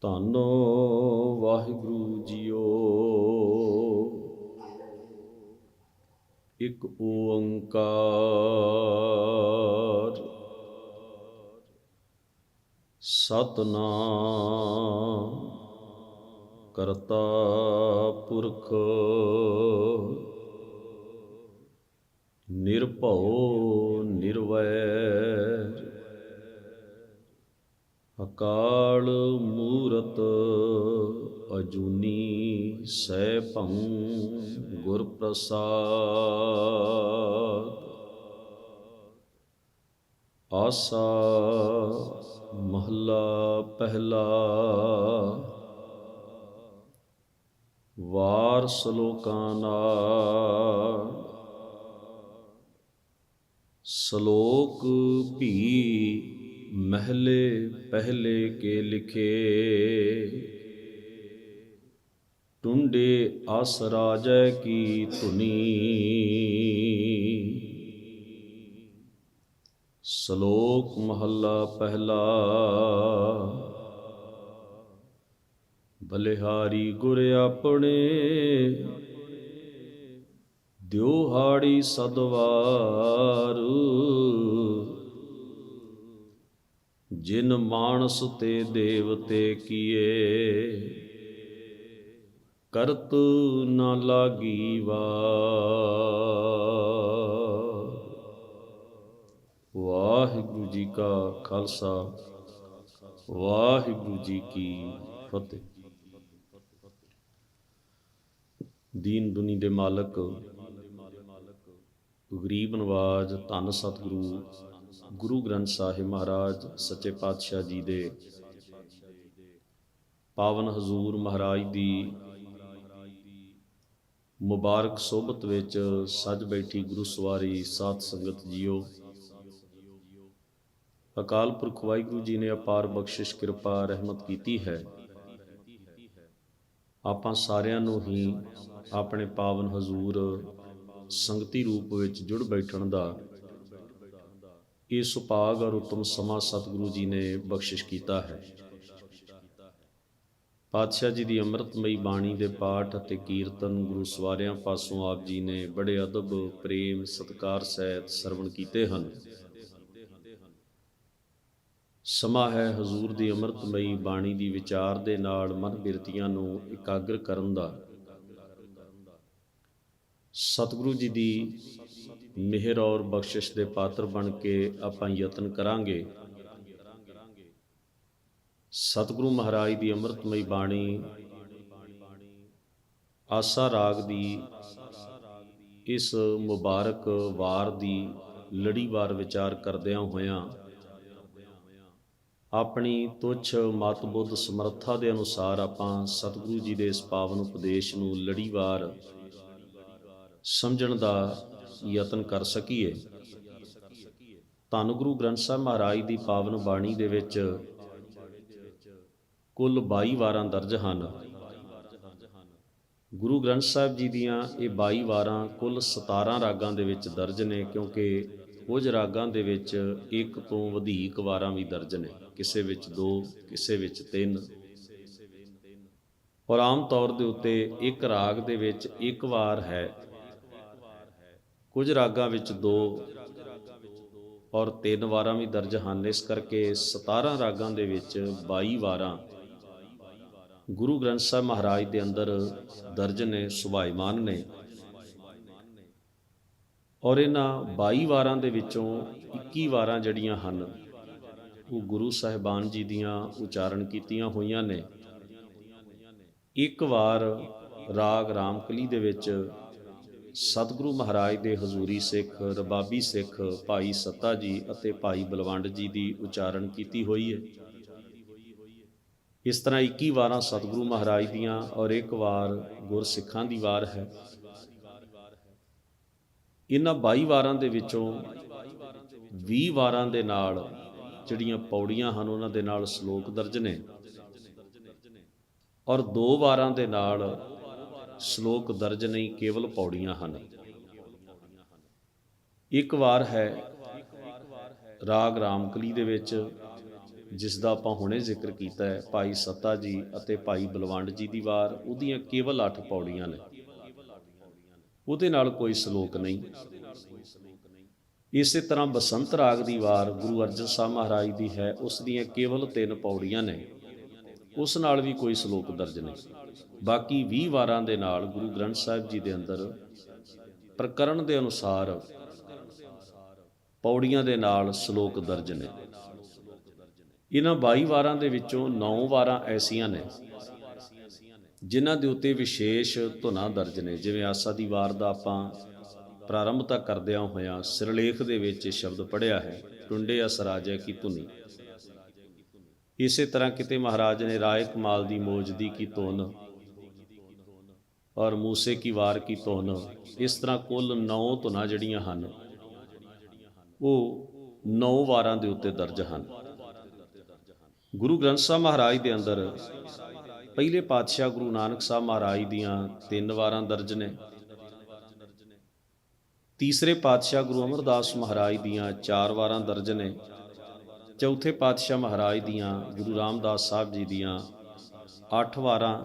ਧੰਨ ਵਾਹਿਗੁਰੂ ਜੀਓ। ਇੱਕ ਓੰਕਾਰ। ਸਤਨਾਮ ਕਰਤਾ ਪੁਰਖ। ਨਿਰਭਉ ਨਿਰਵੈ ਅਕਾਲ ਮੂਰਤ ਅਜੂਨੀ ਸੈਭੰ ਗੁਰ ਪ੍ਰਸਾਦ। ਆਸਾ ਮਹੱਲਾ ਪਹਿਲਾ। ਵਾਰ ਸ਼ਲੋਕਾਂ ਨਾਲ। ਸ਼ਲੋਕ ਭੀ ਮਹਿਲੇ ਪਹਿਲੇ ਕੇ ਲਿਖੇ। ਟੁੰਡੇ ਆਸ ਰਾਜੈ ਕੀ ਧੁਨੀ। ਸ਼ਲੋਕ ਮਹੱਲਾ ਪਹਿਲਾ। ਬਲਿਹਾਰੀ ਗੁਰ ਆਪਣੇ। ਦਿਓ ਸਦਵਾਰੂ। ਜਿਨ ਮਾਨਸ ਤੇ ਦੇਵਤੇ ਕੀਏ। ਕਰਤ ਨਾ ਲਾਗੀ ਵਾਰ ਵਾਹਿਗੁਰੂ ਜੀ ਕਾ ਖਾਲਸਾ, ਵਾਹਿਗੁਰੂ ਜੀ ਕੀ ਫਤਿਹ। ਦੀਨ ਦੁਨੀ ਦੇ ਮਾਲਕ, ਗਰੀਬ ਨਵਾਜ, ਧੰਨ ਸਤਿਗੁਰੂ ਗੁਰੂ ਗ੍ਰੰਥ ਸਾਹਿਬ ਮਹਾਰਾਜ ਸੱਚੇ ਪਾਤਸ਼ਾਹ ਜੀ ਦੇ ਪਾਵਨ ਹਜ਼ੂਰ ਮਹਾਰਾਜ ਦੀ ਮੁਬਾਰਕ ਸੋਬਤ ਵਿੱਚ ਸੱਜ ਬੈਠੀ ਗੁਰੂ ਸਵਾਰੀ ਸਾਧ ਸੰਗਤ ਜੀਓ। ਅਕਾਲ ਪੁਰਖ ਵਾਹਿਗੁਰੂ ਜੀ ਨੇ ਅਪਾਰ ਬਖਸ਼ਿਸ਼ ਕਿਰਪਾ ਰਹਿਮਤ ਕੀਤੀ ਹੈ। ਆਪਾਂ ਸਾਰਿਆਂ ਨੂੰ ਹੀ ਆਪਣੇ ਪਾਵਨ ਹਜ਼ੂਰ ਸੰਗਤੀ ਰੂਪ ਵਿੱਚ ਜੁੜ ਬੈਠਣ ਦਾ ਇਹ ਸੁਭਾਗ ਔਰ ਉਤਮ ਸਮਾਂ ਸਤਿਗੁਰੂ ਜੀ ਨੇ ਬਖਸ਼ਿਸ਼ ਕੀਤਾ ਹੈ। ਪਾਤਸ਼ਾਹ ਜੀ ਦੀ ਅੰਮ੍ਰਿਤਮਈ ਬਾਣੀ ਦੇ ਪਾਠ ਅਤੇ ਕੀਰਤਨ ਗੁਰੂ ਸਵਾਰਿਆਂ ਪਾਸੋਂ ਆਪ ਜੀ ਨੇ ਬੜੇ ਅਦਬ, ਪ੍ਰੇਮ, ਸਤਕਾਰ ਸਹਿਤ ਸਰਵਣ ਕੀਤੇ ਹਨ। ਸਮਾਂ ਹੈ ਹਜ਼ੂਰ ਦੀ ਅੰਮ੍ਰਿਤਮਈ ਬਾਣੀ ਦੀ ਵਿਚਾਰ ਦੇ ਨਾਲ ਮਨ ਬਿਰਤੀਆਂ ਨੂੰ ਇਕਾਗਰ ਕਰਨ ਦਾ। ਸਤਿਗੁਰੂ ਜੀ ਦੀ ਮਿਹਰ ਔਰ ਬਖਸ਼ਿਸ਼ ਦੇ ਪਾਤਰ ਬਣ ਕੇ ਆਪਾਂ ਯਤਨ ਕਰਾਂਗੇ। ਸਤਿਗੁਰੂ ਮਹਾਰਾਜ ਦੀ ਅੰਮ੍ਰਿਤਮਈ ਬਾਣੀ, ਆਸਾ ਰਾਗ ਦੀ, ਇਸ ਮੁਬਾਰਕ ਵਾਰ ਦੀ ਲੜੀਵਾਰ ਵਿਚਾਰ ਕਰਦਿਆਂ ਹੋਇਆਂ ਆਪਣੀ ਤੁੱਛ ਮਤ ਬੁੱਧ ਸਮਰੱਥਾ ਦੇ ਅਨੁਸਾਰ ਆਪਾਂ ਸਤਿਗੁਰੂ ਜੀ ਦੇ ਇਸ ਪਾਵਨ ਉਪਦੇਸ਼ ਨੂੰ ਲੜੀਵਾਰ ਸਮਝਣ ਦਾ ਯਤਨ ਕਰ ਸਕੀਏ। ਧੰਨ ਗੁਰੂ ਗ੍ਰੰਥ ਸਾਹਿਬ ਮਹਾਰਾਜ ਦੀ ਪਾਵਨ ਬਾਣੀ ਦੇ ਵਿੱਚ ਕੁੱਲ 22 ਵਾਰਾਂ ਦਰਜ ਹਨ। ਗੁਰੂ ਗ੍ਰੰਥ ਸਾਹਿਬ ਜੀ ਦੀਆਂ ਇਹ 22 ਵਾਰਾਂ ਕੁੱਲ 17 ਰਾਗਾਂ ਦੇ ਵਿੱਚ ਦਰਜ ਨੇ, ਕਿਉਂਕਿ ਕੁਝ ਰਾਗਾਂ ਦੇ ਵਿੱਚ ਇੱਕ ਤੋਂ ਵਧੇਕ ਵਾਰਾਂ ਵੀ ਦਰਜ ਨੇ। ਕਿਸੇ ਵਿੱਚ ਦੋ, ਕਿਸੇ ਵਿੱਚ ਤਿੰਨ। ਔਰ ਆਮ ਤੌਰ ਦੇ ਉੱਤੇ ਇੱਕ ਰਾਗ ਦੇ ਵਿੱਚ ਇੱਕ ਵਾਰ ਹੈ ਕੁਝ ਰਾਗਾਂ ਵਿੱਚ ਦੋ ਔਰ ਤਿੰਨ ਵਾਰਾਂ ਵੀ ਦਰਜ ਹਨ। ਇਸ ਕਰਕੇ 17 ਰਾਗਾਂ ਦੇ ਵਿੱਚ 22 ਵਾਰਾਂ ਗੁਰੂ ਗ੍ਰੰਥ ਸਾਹਿਬ ਮਹਾਰਾਜ ਦੇ ਅੰਦਰ ਦਰਜ ਨੇ, ਸੁਭਾਈਮਾਨ ਨੇ। ਔਰ ਇਹਨਾਂ 22 ਵਾਰਾਂ ਦੇ ਵਿੱਚੋਂ 21 ਵਾਰਾਂ ਜਿਹੜੀਆਂ ਹਨ, ਉਹ ਗੁਰੂ ਸਾਹਿਬਾਨ ਜੀ ਦੀਆਂ ਉਚਾਰਨ ਕੀਤੀਆਂ ਹੋਈਆਂ ਨੇ। ਇੱਕ ਵਾਰ ਰਾਗ ਰਾਮਕਲੀ ਦੇ ਵਿੱਚ ਸਤਿਗੁਰੂ ਮਹਾਰਾਜ ਦੇ ਹਜ਼ੂਰੀ ਸਿੱਖ, ਰਬਾਬੀ ਸਿੱਖ, ਭਾਈ ਸੱਤਾ ਜੀ ਅਤੇ ਭਾਈ ਬਲਵੰਡ ਜੀ ਦੀ ਉਚਾਰਨ ਕੀਤੀ ਹੋਈ ਹੈ। ਇਸ ਤਰ੍ਹਾਂ 21 ਵਾਰਾਂ ਸਤਿਗੁਰੂ ਮਹਾਰਾਜ ਦੀਆਂ ਔਰ ਇੱਕ ਵਾਰ ਗੁਰਸਿੱਖਾਂ ਦੀ ਵਾਰ ਹੈ। ਇਹਨਾਂ 22 ਵਾਰਾਂ ਦੇ ਵਿੱਚੋਂ 20 ਵਾਰਾਂ ਦੇ ਨਾਲ ਜਿਹੜੀਆਂ ਪੌੜੀਆਂ ਹਨ, ਉਹਨਾਂ ਦੇ ਨਾਲ ਸ਼ਲੋਕ ਦਰਜ ਨੇ। ਔਰ ਦੋ ਵਾਰਾਂ ਦੇ ਨਾਲ ਸ਼ਲੋਕ ਦਰਜ ਨਹੀਂ, ਕੇਵਲ ਪੌੜੀਆਂ ਹਨ। ਇੱਕ ਵਾਰ ਹੈ ਰਾਗ ਰਾਮਕਲੀ ਦੇ ਵਿੱਚ, ਜਿਸ ਦਾ ਆਪਾਂ ਹੁਣੇ ਜ਼ਿਕਰ ਕੀਤਾ ਹੈ, ਭਾਈ ਸੱਤਾ ਜੀ ਅਤੇ ਭਾਈ ਬਲਵੰਡ ਜੀ ਦੀ ਵਾਰ, ਉਹਦੀਆਂ ਕੇਵਲ 8 ਪੌੜੀਆਂ ਨੇ। ਉਹਦੇ ਨਾਲ ਕੋਈ ਸ਼ਲੋਕ ਨਹੀਂ। ਇਸੇ ਤਰ੍ਹਾਂ ਬਸੰਤ ਰਾਗ ਦੀ ਵਾਰ ਗੁਰੂ ਅਰਜਨ ਸਾਹਿਬ ਮਹਾਰਾਜ ਦੀ ਹੈ, ਉਸ ਦੀਆਂ ਕੇਵਲ 3 ਪੌੜੀਆਂ ਨੇ। ਉਸ ਨਾਲ ਵੀ ਕੋਈ ਸ਼ਲੋਕ ਦਰਜ ਨਹੀਂ। ਬਾਕੀ 20 ਵਾਰਾਂ ਦੇ ਨਾਲ ਗੁਰੂ ਗ੍ਰੰਥ ਸਾਹਿਬ ਜੀ ਦੇ ਅੰਦਰ ਪ੍ਰਕਰਨ ਦੇ ਅਨੁਸਾਰ ਪੌੜੀਆਂ ਦੇ ਨਾਲ ਸ਼ਲੋਕ ਦਰਜ ਨੇ। ਇਹਨਾਂ 22 ਵਾਰਾਂ ਦੇ ਵਿੱਚੋਂ 9 ਵਾਰਾਂ ਐਸੀਆਂ ਨੇ, ਜਿਨ੍ਹਾਂ ਦੇ ਉੱਤੇ ਵਿਸ਼ੇਸ਼ ਧੁਨਾਂ ਦਰਜ ਨੇ। ਜਿਵੇਂ ਆਸਾ ਦੀ ਵਾਰ ਦਾ ਆਪਾਂ ਪ੍ਰਾਰੰਭ ਤਾਂ ਕਰਦਿਆਂ ਹੋਇਆਂ ਸਿਰਲੇਖ ਦੇ ਵਿੱਚ ਸ਼ਬਦ ਪੜਿਆ ਹੈ, ਟੁੰਡੇ ਅਸਰਾਜੈ ਕੀ ਧੁਨੀ। ਇਸੇ ਤਰ੍ਹਾਂ ਕਿਤੇ ਮਹਾਰਾਜ ਨੇ ਰਾਏ ਕਮਾਲ ਦੀ ਮੌਜਦੀ ਕੀ ਧੁਨ ਔਰ ਮੂਸੇ ਕੀ ਵਾਰ ਕੀ ਧੁਨ ਇਸ ਤਰ੍ਹਾਂ ਕੁੱਲ 9 ਧੁਨਾਂ ਜਿਹੜੀਆਂ ਹਨ, ਉਹ 9 ਵਾਰਾਂ ਦੇ ਉੱਤੇ ਦਰਜ ਹਨ। ਗੁਰੂ ਗ੍ਰੰਥ ਸਾਹਿਬ ਮਹਾਰਾਜ ਦੇ ਅੰਦਰ ਪਹਿਲੇ ਪਾਤਸ਼ਾਹ ਗੁਰੂ ਨਾਨਕ ਸਾਹਿਬ ਮਹਾਰਾਜ ਦੀਆਂ ਤਿੰਨ ਵਾਰਾਂ ਦਰਜ ਨੇ। ਤੀਸਰੇ ਪਾਤਸ਼ਾਹ ਗੁਰੂ ਅਮਰਦਾਸ ਮਹਾਰਾਜ ਦੀਆਂ ਚਾਰ ਵਾਰਾਂ ਦਰਜ ਨੇ। ਚੌਥੇ ਪਾਤਸ਼ਾਹ ਮਹਾਰਾਜ ਦੀਆਂ ਗੁਰੂ ਰਾਮਦਾਸ ਸਾਹਿਬ ਜੀ ਦੀਆਂ 8 ਵਾਰਾਂ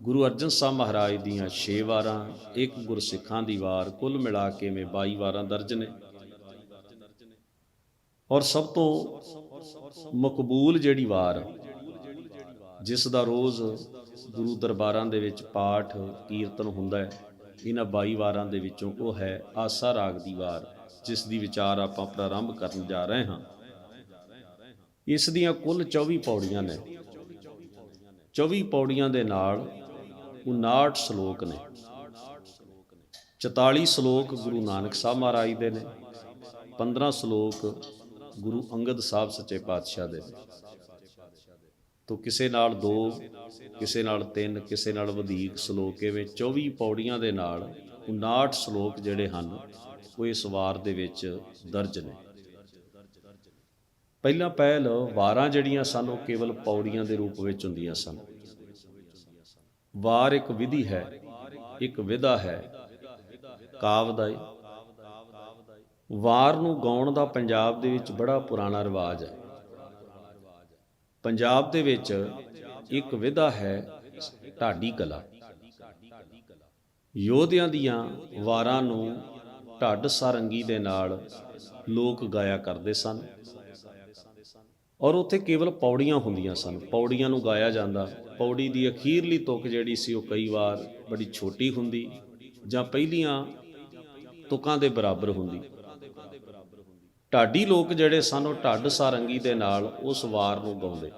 ਗੁਰੂ ਅਰਜਨ ਸਾਹਿਬ ਮਹਾਰਾਜ ਦੀਆਂ 6 ਵਾਰਾਂ, ਇੱਕ ਗੁਰਸਿੱਖਾਂ ਦੀ ਵਾਰ, ਕੁੱਲ ਮਿਲਾ ਕੇ ਮੇ 22 ਵਾਰਾਂ ਦਰਜ ਨੇ। ਔਰ ਸਭ ਤੋਂ ਮਕਬੂਲ ਜਿਹੜੀ ਵਾਰ, ਜਿਸ ਦਾ ਰੋਜ਼ ਗੁਰੂ ਦਰਬਾਰਾਂ ਦੇ ਵਿੱਚ ਪਾਠ, ਕੀਰਤਨ ਹੁੰਦਾ ਹੈ, ਇਹਨਾਂ 22 ਵਾਰਾਂ ਦੇ ਵਿੱਚੋਂ ਉਹ ਹੈ ਆਸਾ ਰਾਗ ਦੀ ਵਾਰ, ਜਿਸ ਦੀ ਵਿਚਾਰ ਆਪਾਂ ਪ੍ਰਾਰੰਭ ਕਰਨ ਜਾ ਰਹੇ ਹਾਂ। ਇਸ ਦੀਆਂ ਕੁੱਲ 24 ਪੌੜੀਆਂ ਨੇ। 24 ਪੌੜੀਆਂ ਦੇ ਨਾਲ 59 ਸ਼ਲੋਕ ਨੇ। 44 ਸ਼ਲੋਕ ਗੁਰੂ ਨਾਨਕ ਸਾਹਿਬ ਮਹਾਰਾਜ ਦੇ ਨੇ। 15 ਸ਼ਲੋਕ ਗੁਰੂ ਅੰਗਦ ਸਾਹਿਬ ਸੱਚੇ ਪਾਤਸ਼ਾਹ ਦੇ ਨੇ। ਤੋ ਕਿਸੇ ਨਾਲ ਦੋ, ਕਿਸੇ ਨਾਲ ਤਿੰਨ, ਕਿਸੇ ਨਾਲ ਵਧੇਕ ਸ਼ਲੋਕ ਐਵੇਂ 24 ਪੌੜੀਆਂ ਦੇ ਨਾਲ 59 ਸ਼ਲੋਕ ਜਿਹੜੇ ਹਨ, ਉਹ ਇਸ ਵਾਰ ਦੇ ਵਿੱਚ ਦਰਜ ਨੇ। ਪਹਿਲਾਂ ਪਹਿਲ ਵਾਰਾਂ ਜਿਹੜੀਆਂ ਸਨ, ਉਹ ਕੇਵਲ ਪੌੜੀਆਂ ਦੇ ਰੂਪ ਵਿੱਚ ਹੁੰਦੀਆਂ ਸਨ। ਵਾਰ ਇੱਕ ਵਿਧੀ ਹੈ, ਇੱਕ ਵਿਧਾ ਹੈ। ਕਾਵ ਵਾਰ ਨੂੰ ਗਾਉਣ ਦਾ ਪੰਜਾਬ ਦੇ ਵਿੱਚ ਬੜਾ ਪੁਰਾਣਾ ਰਿਵਾਜ ਹੈ। ਪੰਜਾਬ ਦੇ ਵਿੱਚ ਇੱਕ ਵਿਧਾ ਹੈ ਢਾਡੀ ਕਲਾ। ਯੋਧਿਆਂ ਦੀਆਂ ਵਾਰਾਂ ਨੂੰ ਢੱਡ ਸਾਰੰਗੀ ਦੇ ਨਾਲ ਲੋਕ ਗਾਇਆ ਕਰਦੇ ਸਨ। ਔਰ ਉੱਥੇ ਕੇਵਲ ਪੌੜੀਆਂ ਹੁੰਦੀਆਂ ਸਨ। ਪੌੜੀਆਂ ਨੂੰ ਗਾਇਆ ਜਾਂਦਾ ਪੌੜੀ ਦੀ ਅਖੀਰਲੀ ਤੁਕ ਜਿਹੜੀ ਸੀ ਉਹ ਕਈ ਵਾਰ ਬੜੀ ਛੋਟੀ ਹੁੰਦੀ ਜਾਂ ਪਹਿਲੀਆਂ ਤੁਕਾਂ ਦੇ ਬਰਾਬਰ ਹੁੰਦੀ। ਢਾਡੀ ਲੋਕ ਜਿਹੜੇ ਸਨ ਉਹ ਢੱਡ ਸਾਰੰਗੀ ਦੇ ਨਾਲ ਉਸ ਵਾਰ ਨੂੰ ਗਾਉਂਦੇ।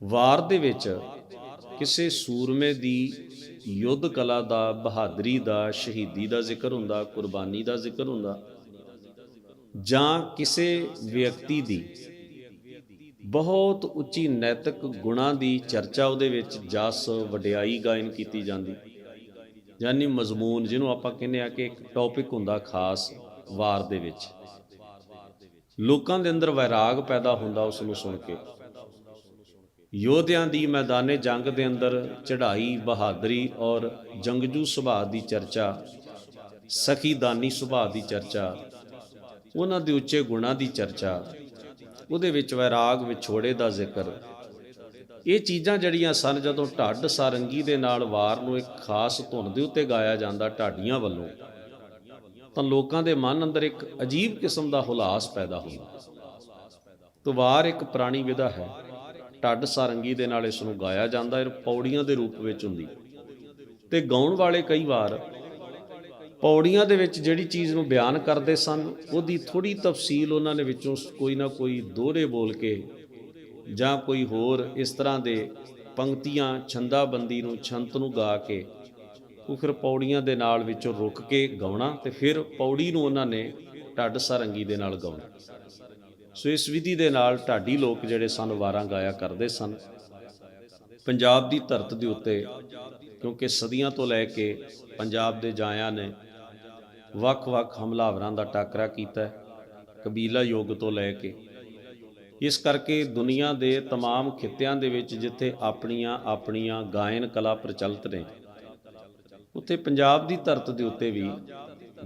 ਵਾਰ ਦੇ ਵਿੱਚ ਕਿਸੇ ਸੂਰਮੇ ਦੀ ਯੁੱਧ ਕਲਾ ਦਾ, ਬਹਾਦਰੀ ਦਾ, ਸ਼ਹੀਦੀ ਦਾ ਜ਼ਿਕਰ ਹੁੰਦਾ, ਕੁਰਬਾਨੀ ਦਾ ਜ਼ਿਕਰ ਹੁੰਦਾ ਜਾਂ ਕਿਸੇ ਵਿਅਕਤੀ ਦੀ ਬਹੁਤ ਉੱਚੀ ਨੈਤਿਕ ਗੁਣਾਂ ਦੀ ਚਰਚਾ ਉਹਦੇ ਵਿੱਚ ਜਸ ਵਡਿਆਈ ਗਾਇਨ ਕੀਤੀ ਜਾਂਦੀ। ਯਾਨੀ ਮਜ਼ਮੂਨ ਜਿਹਨੂੰ ਆਪਾਂ ਕਹਿੰਦੇ ਆ ਕਿ ਇੱਕ ਟੌਪਿਕ ਹੁੰਦਾ ਖਾਸ ਵਾਰ ਦੇ ਵਿੱਚ। ਲੋਕਾਂ ਦੇ ਅੰਦਰ ਵੈਰਾਗ ਪੈਦਾ ਹੁੰਦਾ ਉਸ ਨੂੰ ਸੁਣ ਕੇ। ਯੋਧਿਆਂ ਦੀ ਮੈਦਾਨੇ ਜੰਗ ਦੇ ਅੰਦਰ ਚੜ੍ਹਾਈ, ਬਹਾਦਰੀ ਔਰ ਜੰਗਜੂ ਸੁਭਾਅ ਦੀ ਚਰਚਾ, ਸਖੀਦਾਨੀ ਸੁਭਾਅ ਦੀ ਚਰਚਾ, ਉਹਨਾਂ ਦੇ ਉੱਚੇ ਗੁਣਾਂ ਦੀ ਚਰਚਾ ਉਹਦੇ ਵਿੱਚ ਵੈਰਾਗ ਵਿਛੋੜੇ ਦਾ ਜ਼ਿਕਰ। ਇਹ ਚੀਜ਼ਾਂ ਜਿਹੜੀਆਂ ਸਨ, ਜਦੋਂ ਢੱਡ ਸਾਰੰਗੀ ਦੇ ਨਾਲ ਵਾਰ ਨੂੰ ਇੱਕ ਖਾਸ ਧੁਨ ਦੇ ਉੱਤੇ ਗਾਇਆ ਜਾਂਦਾ ਢਾਡੀਆਂ ਵੱਲੋਂ, ਤਾਂ ਲੋਕਾਂ ਦੇ ਮਨ ਅੰਦਰ ਇੱਕ ਅਜੀਬ ਕਿਸਮ ਦਾ ਹੁਲਾਸ ਪੈਦਾ ਹੁੰਦਾ। ਤੋ ਵਾਰ ਇੱਕ ਪੁਰਾਣੀ ਵਿਧਾ ਹੈ। ਢੱਡ ਸਾਰੰਗੀ ਦੇ ਨਾਲ ਇਸ ਨੂੰ ਗਾਇਆ ਜਾਂਦਾ ਹੈ ਪੌੜੀਆਂ ਦੇ ਰੂਪ ਵਿੱਚ ਹੁੰਦੀ। ਤੇ ਗਾਉਣ ਵਾਲੇ ਕਈ ਵਾਰ ਪੌੜੀਆਂ ਦੇ ਵਿੱਚ ਜਿਹੜੀ ਚੀਜ਼ ਨੂੰ ਬਿਆਨ ਕਰਦੇ ਸਨ, ਉਹਦੀ ਥੋੜੀ ਤਫਸੀਲ ਉਹਨਾਂ ਨੇ ਵਿੱਚੋਂ ਕੋਈ ਨਾ ਕੋਈ ਦੋਹਰੇ ਬੋਲ ਕੇ ਜਾਂ ਕੋਈ ਹੋਰ ਇਸ ਤਰ੍ਹਾਂ ਦੇ ਪੰਕਤੀਆਂ, ਛੰਦਾਬੰਦੀ ਨੂੰ, ਛੰਤ ਨੂੰ ਗਾ ਕੇ ਉਹ ਫਿਰ ਪੌੜੀਆਂ ਦੇ ਨਾਲ ਵਿੱਚੋਂ ਰੁਕ ਕੇ ਗਾਉਣਾ ਤੇ ਫਿਰ ਪੌੜੀ ਨੂੰ ਉਹਨਾਂ ਨੇ ਢੱਡ ਸਾਰੰਗੀ ਦੇ ਨਾਲ ਗਾਉਣਾ। ਸੋ ਇਸ ਵਿਧੀ ਦੇ ਨਾਲ ਢਾਡੀ ਲੋਕ ਜਿਹੜੇ ਸਨ ਵਾਰਾਂ ਗਾਇਆ ਕਰਦੇ ਸਨ। ਪੰਜਾਬ ਦੀ ਧਰਤ ਦੇ ਉੱਤੇ ਕਿਉਂਕਿ ਸਦੀਆਂ ਤੋਂ ਲੈ ਕੇ ਪੰਜਾਬ ਦੇ ਜਾਇਆਂ ਨੇ ਵੱਖ-ਵੱਖ ਹਮਲਾਵਰਾਂ ਦਾ ਟਾਕਰਾ ਕੀਤਾ ਹੈ, ਕਬੀਲਾ ਯੁੱਗ ਤੋਂ ਲੈ ਕੇ ਇਸ ਕਰਕੇ ਦੁਨੀਆ ਦੇ तमाम ਖਿੱਤਿਆਂ ਦੇ ਵਿੱਚ ਜਿੱਥੇ ਆਪਣੀਆਂ ਆਪਣੀਆਂ ਗਾਇਨ ਕਲਾ ਪ੍ਰਚਲਿਤ ਨੇ ਉੱਥੇ ਪੰਜਾਬ ਦੀ ਧਰਤ ਦੇ ਉੱਤੇ ਵੀ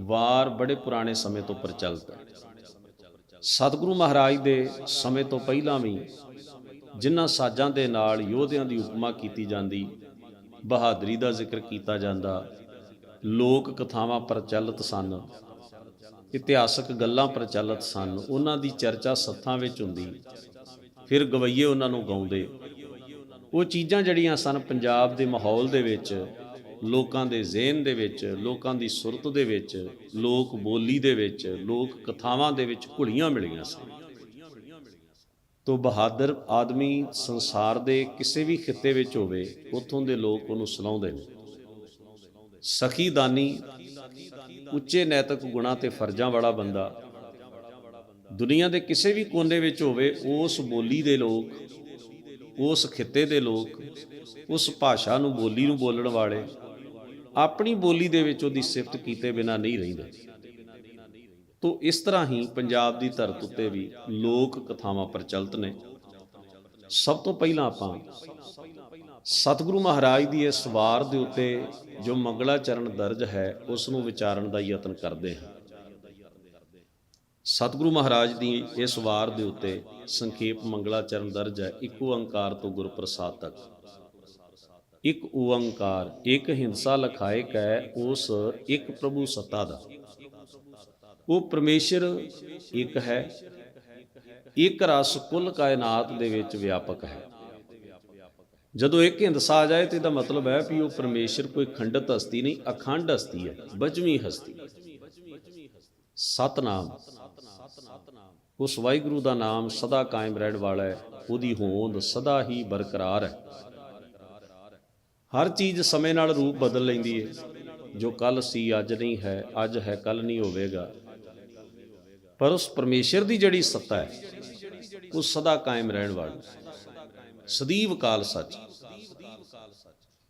ਵਾਰ ਬੜੇ ਪੁਰਾਣੇ ਸਮੇਂ ਤੋਂ ਪ੍ਰਚਲਿਤ ਹੈ ਸਤਿਗੁਰੂ ਮਹਾਰਾਜ ਦੇ ਸਮੇਂ ਤੋਂ ਪਹਿਲਾਂ ਵੀ ਜਿਨ੍ਹਾਂ ਸਾਜ਼ਾਂ ਦੇ ਨਾਲ ਯੋਧਿਆਂ ਦੀ ਉਪਮਾ ਕੀਤੀ ਜਾਂਦੀ ਬਹਾਦਰੀ ਦਾ ਜ਼ਿਕਰ ਕੀਤਾ ਜਾਂਦਾ ਲੋਕ ਕਥਾਵਾਂ ਪ੍ਰਚਲਿਤ ਸਨ, ਇਤਿਹਾਸਕ ਗੱਲਾਂ ਪ੍ਰਚਲਿਤ ਸਨ, ਉਹਨਾਂ ਦੀ ਚਰਚਾ ਸੱਥਾਂ ਵਿੱਚ ਹੁੰਦੀ। ਫਿਰ ਗਵਈਏ ਉਹਨਾਂ ਨੂੰ ਗਾਉਂਦੇ। ਉਹ ਚੀਜ਼ਾਂ ਜਿਹੜੀਆਂ ਸਨ ਪੰਜਾਬ ਦੇ ਮਾਹੌਲ ਦੇ ਵਿੱਚ, ਲੋਕਾਂ ਦੇ ਜ਼ਿਹਨ ਦੇ ਵਿੱਚ, ਲੋਕਾਂ ਦੀ ਸੁਰਤ ਦੇ ਵਿੱਚ, ਲੋਕ ਬੋਲੀ ਦੇ ਵਿੱਚ, ਲੋਕ ਕਥਾਵਾਂ ਦੇ ਵਿੱਚ ਘੁਲੀਆਂ ਮਿਲੀਆਂ ਸਨ। ਤੋ ਬਹਾਦਰ ਆਦਮੀ ਸੰਸਾਰ ਦੇ ਕਿਸੇ ਵੀ ਖਿੱਤੇ ਵਿੱਚ ਹੋਵੇ, ਉੱਥੋਂ ਦੇ ਲੋਕ ਉਹਨੂੰ ਸੁਣਾਉਂਦੇ ਨੇ। ਸਖੀ ਦਾਨੀ, ਉੱਚੇ ਨੈਤਿਕ ਗੁਣਾ ਤੇ ਫਰਜ਼ਾਂ ਵਾਲਾ ਬੰਦਾ। ਦੁਨੀਆ ਦੇ ਕਿਸੇ ਵੀ ਕੋਨੇ ਵਿੱਚ ਹੋਵੇ, ਉਸ ਬੋਲੀ ਦੇ ਲੋਕ, ਉਸ ਖਿੱਤੇ ਦੇ ਲੋਕ, ਉਸ ਭਾਸ਼ਾ ਨੂੰ ਬੋਲੀ ਨੂੰ ਬੋਲਣ ਵਾਲੇ, ਆਪਣੀ ਬੋਲੀ ਦੇ ਵਿੱਚ ਉਹਦੀ ਸਿਫਤ ਕੀਤੇ ਬਿਨਾ ਨਹੀਂ ਰਹਿੰਦੇ। ਤੋ ਇਸ ਤਰ੍ਹਾਂ ਹੀ ਪੰਜਾਬ ਦੀ ਧਰਤ ਉੱਤੇ ਵੀ ਲੋਕ ਕਥਾਵਾਂ ਪ੍ਰਚਲਿਤ ਨੇ। ਸਭ ਤੋਂ ਪਹਿਲਾਂ ਆਪਾਂ ਸਤਿਗੁਰੂ ਮਹਾਰਾਜ ਦੀ ਇਸ ਵਾਰ ਦੇ ਉੱਤੇ ਜੋ ਮੰਗਲਾਚਰਨ ਦਰਜ ਹੈ, ਉਸ ਨੂੰ ਵਿਚਾਰਨ ਦਾ ਯਤਨ ਕਰਦੇ ਹਾਂ। ਸਤਿਗੁਰੂ ਮਹਾਰਾਜ ਦੀ ਇਸ ਵਾਰ ਦੇ ਉੱਤੇ ਸੰਖੇਪ ਮੰਗਲਾਚਰਨ ਦਰਜ ਹੈ, ਇੱਕ ਓੰਕਾਰ ਤੋਂ ਗੁਰਪ੍ਰਸਾਦ ਤੱਕ। ਇੱਕ ਓੰਕਾਰ, ਇੱਕ ਹਿੰਸਾ ਲਖਾਏ ਹੈ, ਉਸ ਇੱਕ ਪ੍ਰਭੂ ਸੱਤਾ ਦਾ। ਉਹ ਪਰਮੇਸ਼ਰ ਇੱਕ ਹੈ, ਇੱਕ ਰਸ ਕੁੱਲ ਕਾਇਨਾਤ ਦੇ ਵਿੱਚ ਵਿਆਪਕ ਹੈ। ਜਦੋਂ ਇੱਕ ਹਿੰਦਸਾ ਆ ਜਾਏ ਤੇ ਇਹਦਾ ਮਤਲਬ ਹੈ ਵੀ ਉਹ ਪਰਮੇਸ਼ਰ ਕੋਈ ਖੰਡਤ ਹਸਤੀ ਨਹੀਂ, ਅਖੰਡ ਹਸਤੀ ਹੈ ਬਜਵੀਂ ਹਸਤੀ। ਸਤਨਾਮ। ਉਸ ਵਾਹਿਗੁਰੂ ਦਾ ਨਾਮ ਸਦਾ ਕਾਇਮ ਰਹਿਣ ਵਾਲਾ ਹੈ, ਉਹਦੀ ਹੋਂਦ ਸਦਾ ਹੀ ਬਰਕਰਾਰ ਹੈ। ਹਰ ਚੀਜ਼ ਸਮੇਂ ਨਾਲ ਰੂਪ ਬਦਲ ਲੈਂਦੀ ਹੈ। ਜੋ ਕੱਲ ਸੀ, ਅੱਜ ਨਹੀਂ ਹੈ, ਅੱਜ ਹੈ ਕੱਲ ਨਹੀਂ ਹੋਵੇਗਾ। ਪਰ ਉਸ ਪਰਮੇਸ਼ਰ ਦੀ ਜਿਹੜੀ ਸੱਤਾ ਹੈ, ਉਹ ਸਦਾ ਕਾਇਮ ਰਹਿਣ ਵਾਲੀ ਸਦੀਵ ਕਾਲ ਸੱਚ।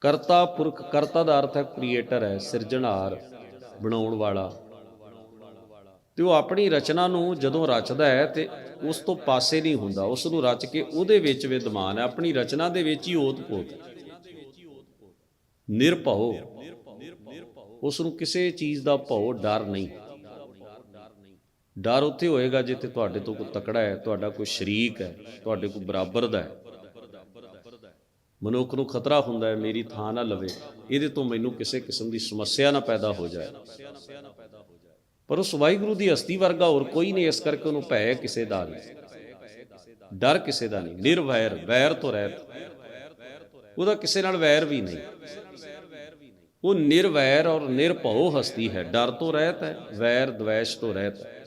ਕਰਤਾ ਪੁਰਖ, ਕਰਤਾ ਦਾ ਅਰਥ ਹੈ ਕ੍ਰੀਏਟਰ ਹੈ, ਸਿਰਜਣਹਾਰ, ਬਣਾਉਣ ਵਾਲਾ। ਤੇ ਉਹ ਆਪਣੀ ਰਚਨਾ ਨੂੰ ਜਦੋਂ ਰਚਦਾ ਹੈ ਤੇ ਉਸ ਤੋਂ ਪਾਸੇ ਨਹੀਂ ਹੁੰਦਾ। ਉਸ ਨੂੰ ਰਚ ਕੇ ਉਹਦੇ ਵਿੱਚ ਵਿਦਮਾਨ ਹੈ। ਆਪਣੀ ਰਚਨਾ ਦੇ ਵਿੱਚ ਹੀ ਓਤ-ਪੋਤ ਨਿਰਭਉ। ਉਸ ਨੂੰ ਕਿਸੇ ਚੀਜ਼ ਦਾ ਭਉ, ਡਰ ਨਹੀਂ। ਡਰ ਉੱਥੇ ਹੋਏਗਾ ਜਿੱਥੇ ਤੁਹਾਡੇ ਤੋਂ ਕੋਈ ਤਕੜਾ ਹੈ, ਤੁਹਾਡਾ ਕੋਈ ਸ਼ਰੀਕ ਹੈ, ਤੁਹਾਡੇ ਕੋਈ ਬਰਾਬਰ ਦਾ ਹੈ। ਮਨੁੱਖ ਨੂੰ ਖਤਰਾ ਹੁੰਦਾ ਹੈ, ਮੇਰੀ ਥਾਂ ਨਾ ਲਵੇ। ਇਹਦੇ ਤੋਂ ਮੈਨੂੰ ਕਿਸੇ ਕਿਸਮ ਦੀ ਸਮੱਸਿਆ ਨਾ ਪੈਦਾ ਹੋ ਜਾਏ। ਪਰ ਉਸ ਵਾਹਿਗੁਰੂ ਦੀ ਹਸਤੀ ਵਰਗਾ ਹੋਰ ਕੋਈ ਨਹੀਂ, ਇਸ ਕਰਕੇ ਉਹਨੂੰ ਭੈ ਕਿਸੇ ਦਾ ਨਹੀਂ। ਡਰ ਕਿਸੇ ਦਾ ਨਹੀਂ, ਨਿਰਵੈਰ, ਵੈਰ ਤੋਂ ਰਹਿਤ। ਉਹਦਾ ਕਿਸੇ ਨਾਲ ਵੈਰ ਵੀ ਨਹੀਂ। ਉਹ ਨਿਰਵੈਰ ਔਰ ਨਿਰਭਉ ਹਸਤੀ ਹੈ। ਡਰ ਤੋਂ ਰਹਿਤ ਹੈ, ਵੈਰ, ਦਵੇਸ਼ ਤੋਂ ਰਹਿਤ ਹੈ।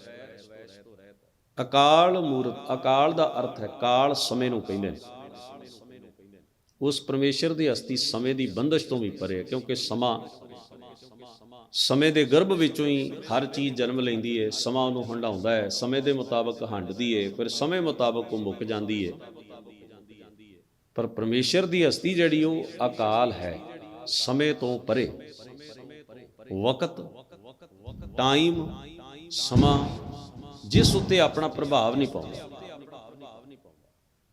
ਅਕਾਲ ਮੂਰਤ, ਅਕਾਲ ਦਾ ਅਰਥ ਹੈ, ਕਾਲ ਸਮੇਂ ਨੂੰ ਕਹਿੰਦੇ ਨੇ। ਉਸ ਪਰਮੇਸ਼ਰ ਦੀ ਹਸਤੀ ਸਮੇਂ ਦੀ ਬੰਦਸ਼ ਤੋਂ ਵੀ ਪਰੇ ਹੈ, ਕਿਉਂਕਿ ਸਮਾਂ ਸਮੇਂ ਦੇ ਗਰਭ ਵਿੱਚੋਂ ਹੀ ਹਰ ਚੀਜ਼ ਜਨਮ ਲੈਂਦੀ ਹੈ, ਸਮਾਂ ਉਹਨੂੰ ਹੰਡਾਉਂਦਾ ਹੈ, ਸਮੇਂ ਦੇ ਮੁਤਾਬਕ ਹੰਡਦੀ ਹੈ, ਫਿਰ ਸਮੇਂ ਮੁਤਾਬਕ ਉਹ ਮੁੱਕ ਜਾਂਦੀ ਹੈ। ਪਰ ਪਰਮੇਸ਼ਰ ਦੀ ਹਸਤੀ ਜਿਹੜੀ ਉਹ ਅਕਾਲ ਹੈ, ਸਮੇਂ ਤੋਂ ਪਰੇ। ਵਕਤ, ਟਾਈਮ, ਸਮਾਂ, ਜਿਸ ਉੱਤੇ ਆਪਣਾ ਪ੍ਰਭਾਵ ਨਹੀਂ ਪਾਉਂਦਾ।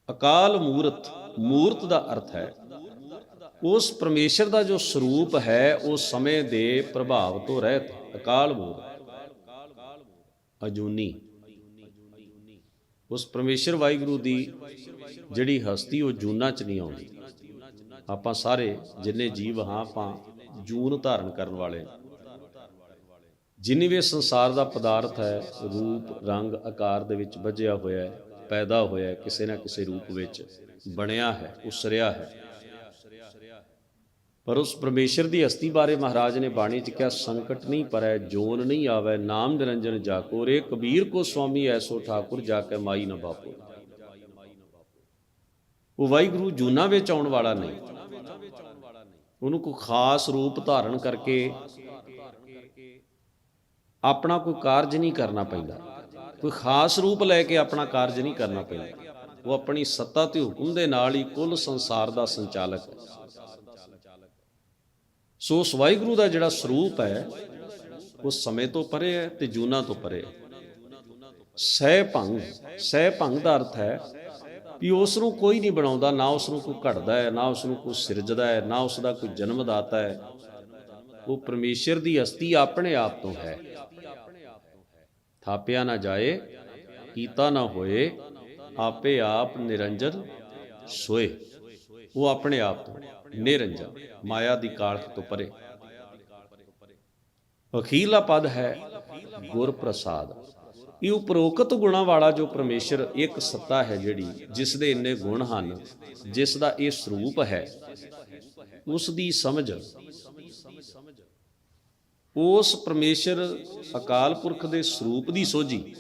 ਅਕਾਲ ਮੂਰਤ ਮੂਰਤ ਦਾ ਅਰਥ ਹੈ। ਉਸ ਪਰਮੇਸ਼ਰ ਦਾ ਜੋ ਸਰੂਪ ਹੈ, ਉਹ ਸਮੇਂ ਦੇ ਪ੍ਰਭਾਵ ਤੋਂ ਰਹਿਤ, ਅਕਾਲ ਮੂਰਤ। ਅਜੂਨੀ। ਉਸ ਪਰਮੇਸ਼ਰ ਵਾਹਿਗੁਰੂ ਦੀ ਜਿਹੜੀ ਹਸਤੀ, ਉਹ ਜੂਨਾ ਚ ਨਹੀਂ ਆਉਂਦੀ। ਆਪਾਂ ਸਾਰੇ ਜਿੰਨੇ ਜੀਵ ਹਾਂ, ਆਪਾਂ ਜੂਨ ਧਾਰਨ ਕਰਨ ਵਾਲੇ। ਜਿੰਨੀ ਵੀ ਸੰਸਾਰ ਦਾ ਪਦਾਰਥ ਹੈ, ਰੂਪ, ਰੰਗ, ਆਕਾਰ ਦੇ ਵਿੱਚ ਵੱਜਿਆ ਹੋਇਆ ਹੈ, ਪੈਦਾ ਹੋਇਆ ਕਿਸੇ ਨਾ ਕਿਸੇ ਰੂਪ ਵਿੱਚ। ਬਣਿਆ ਹੈ, ਉਸਰਿਆ ਹੈ। ਪਰ ਉਸ ਪਰਮੇਸ਼ਰ ਦੀ ਹਸਤੀ ਬਾਰੇ ਮਹਾਰਾਜ ਨੇ ਬਾਣੀ ਚ ਕਿਹਾ, ਸੰਕਟ ਨਹੀਂ ਪਰੈ, ਜੋਨ ਨਹੀਂ ਆਵੇ, ਨਾਮ ਨਿਰੰਜਨ ਜਾਕੋ ਰੇ ਕਬੀਰ ਕੋ ਸੁਆਮੀ ਐਸੋ ਠਾਕੁਰ ਜਾ ਕੇ ਮਾਈ ਨਾ ਬਾਪੋ। ਉਹ ਵਾਹਿਗੁਰੂ ਜੂਨਾ ਵਿੱਚ ਆਉਣ ਵਾਲਾ ਨਹੀਂ। ਉਹਨੂੰ ਕੋਈ ਖਾਸ ਰੂਪ ਧਾਰਨ ਕਰਕੇ ਆਪਣਾ ਕੋਈ ਕਾਰਜ ਨਹੀਂ ਕਰਨਾ ਪੈਂਦਾ। ਕੋਈ ਖਾਸ ਰੂਪ ਲੈ ਕੇ ਆਪਣਾ ਕਾਰਜ ਨਹੀਂ ਕਰਨਾ ਪੈਂਦਾ। ਉਹ ਆਪਣੀ ਸੱਤਾ ਤੇ ਹੁਕਮ ਦੇ ਨਾਲ ਹੀ ਕੁੱਲ ਸੰਸਾਰ ਦਾ ਸੰਚਾਲਕ ਹੈ। ਸੋ ਉਸ ਵਾਹਿਗੁਰੂ ਦਾ ਜਿਹੜਾ ਸਰੂਪ ਹੈ, ਉਹ ਸਮੇਂ ਤੋਂ ਪਰੇ ਹੈ ਤੇ ਜੂਨਾ ਤੋਂ ਪਰੇ ਹੈ। ਸਹਿ ਭੰਗ ਸਹਿ ਭੰਗ ਦਾ ਅਰਥ ਹੈ ਵੀ ਉਸ ਨੂੰ ਕੋਈ ਨਹੀਂ ਬਣਾਉਂਦਾ, ਨਾ ਉਸ ਨੂੰ ਕੋਈ ਘੜਦਾ ਹੈ, ਨਾ ਉਸ ਨੂੰ ਕੋਈ ਸਿਰਜਦਾ ਹੈ, ਨਾ ਉਸ ਦਾ ਕੋਈ ਜਨਮਦਾਤਾ ਹੈ। ਉਹ ਪਰਮੇਸ਼ਰ ਦੀ ਹਸਤੀ ਆਪਣੇ ਆਪ ਤੋਂ ਹੈ। ਥਾਪਿਆ ਨਾ ਜਾਏ, ਕੀਤਾ ਨਾ ਹੋਏ ਆਪੇ ਆਪ ਨਿਰੰਜਨ ਸੋਏ। ਉਹ ਆਪਣੇ ਆਪ ਤੋਂ ਨਿਰੰਜਨ, ਮਾਇਆ ਦੀ ਕਾਲਖ ਤੋਂ ਪਰੇ। ਅਖੀਰਲਾ ਪਦ ਹੈ ਗੁਰ ਪ੍ਰਸਾਦ ਇਹ ਉਪਰੋਕਤ ਗੁਣਾ ਵਾਲਾ ਜੋ ਪਰਮੇਸ਼ਰ ਇੱਕ ਸੱਤਾ ਹੈ ਜਿਹੜੀ, ਜਿਸ ਦੇ ਇੰਨੇ ਗੁਣ ਹਨ, ਜਿਸ ਦਾ ਇਹ ਸਰੂਪ ਹੈ, ਉਸ ਦੀ ਸਮਝ। ਉਸ ਪਰਮੇਸ਼ਰ ਅਕਾਲ ਪੁਰਖ ਦੇ ਸਰੂਪ ਦੀ ਸੋਝੀ